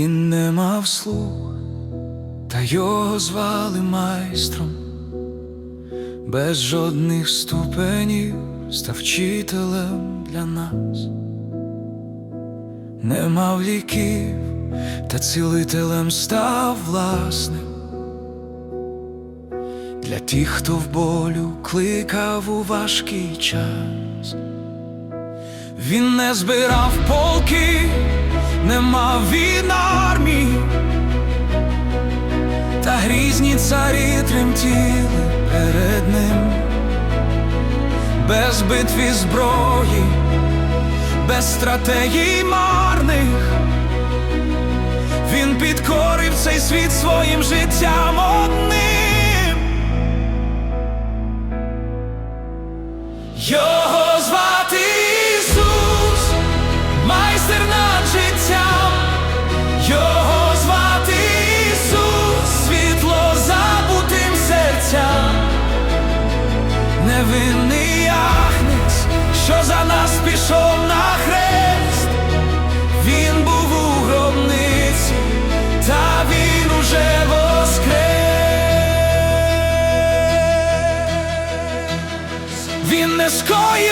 не мав слух, та його звали майстром, без жодних ступенів став вчителем для нас, не мав ліків, та цілителем став власним. Для тих, хто в болю кликав у важкий час. Він не збирав полки, не мав він армії, та грізні царі тремтіли перед ним, без битві зброї, без стратегій марних. Він підкорив цей світ своїм життям одним. Його пішов на хрест, він був у гробниці, та він уже воскрес. Він не скоїв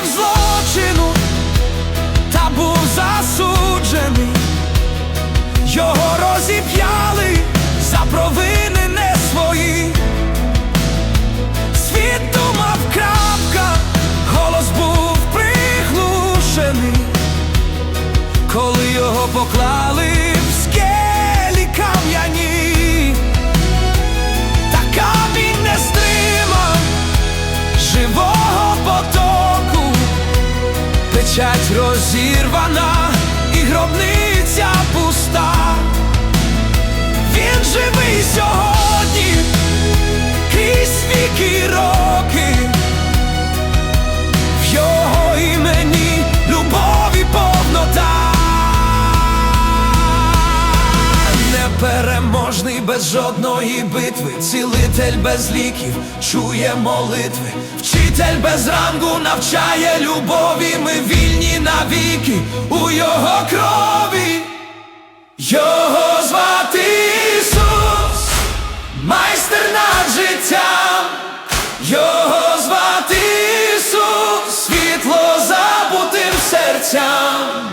печать розірвана і гробниця пуста. Він живий сьогодні, крізь віки роки, в його імені любові повнота. Непереможний без жодної битви, цілитель без ліків, чує молитви, вчитель без рангу навчає любові, ми вільні навіки у його крові, його звати Ісус, майстер над життям, його звати Ісус, світло забутим серцям.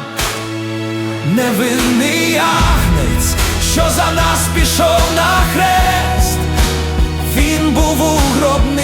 Невинний ягнець, що за нас пішов на хрест, він був у гробниці.